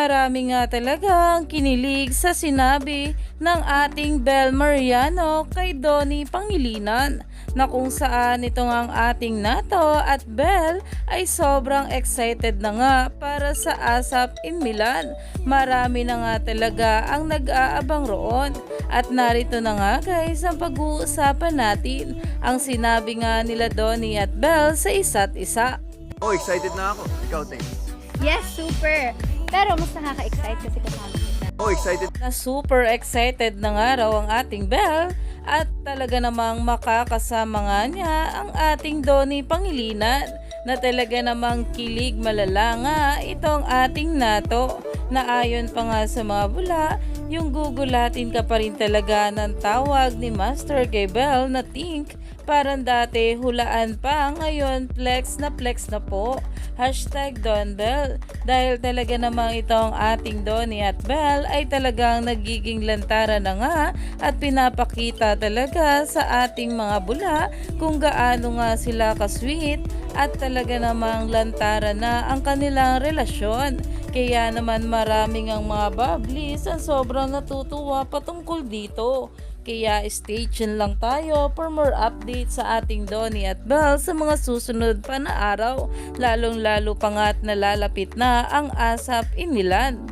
Marami nga talagang kinilig sa sinabi ng ating Bel Mariano kay Donnie Pangilinan na kung saan ito nga ang ating Nato at Bel ay sobrang excited na nga para sa ASAP in Milan. Marami na nga talaga ang nag-aabang roon at narito na nga guys ang pag-uusapan natin ang sinabi nga nila Donnie at Bel sa isa't isa. Oh, excited na ako. Ikaw, Tay. Yes, super. Pero mas nakaka-excite kasi kasama kita. Oh, excited. na super excited na nga raw ang ating Belle at talaga namang makakasama nga niya ang ating Donnie Pangilinan na talaga namang kilig malala nga itong ating nato na ayon pa nga sa mga bula yung gugulatin ka pa rin talaga ng tawag ni Master kay Belle na think parang dati hulaan pa ngayon flex na flex na po. Hashtag Don Bell. Dahil talaga namang itong ating Donnie at Bell ay talagang nagiging lantara na nga at pinapakita talaga sa ating mga bula kung gaano nga sila kasweet at talaga namang lantara na ang kanilang relasyon kaya naman maraming ang mga bablis ang sobrang natutuwa patungkol dito kaya stay tuned lang tayo for more updates sa ating Donnie at Belle sa mga susunod pa na araw, lalong lalo pa nga at nalalapit na ang ASAP in Milan.